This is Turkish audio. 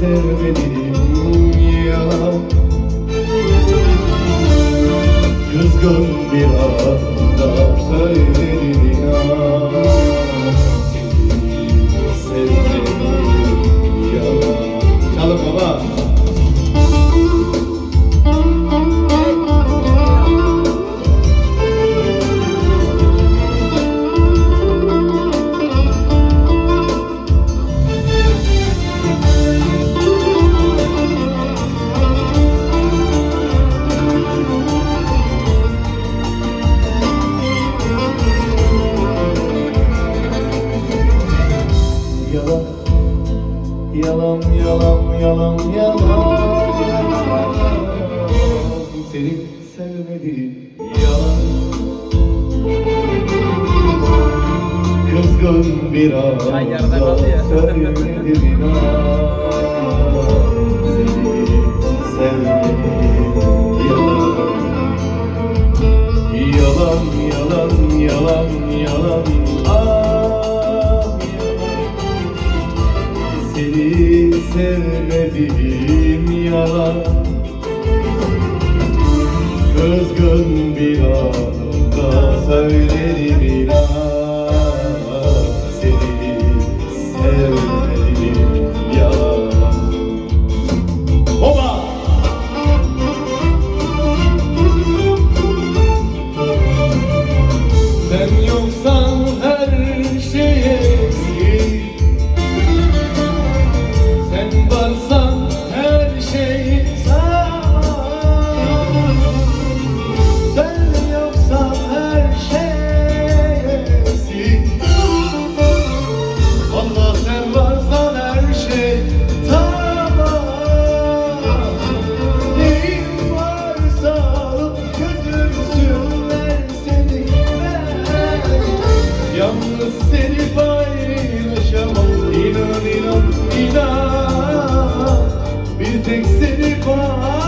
sevmedim yalan Kızgın bir anda söyledim yalan yalan, yalan, yalan, yalan. Seni sevmedim, yalan. Kızgın bir ya. söyledim inan Seni sevmedim, yalan. Kızgın bir anda söyledim inan. Seni sevmedim yalan. Oba! Sen yoksan seni paylaşamam. İnan inan inan. Bir tek seni paylaşamam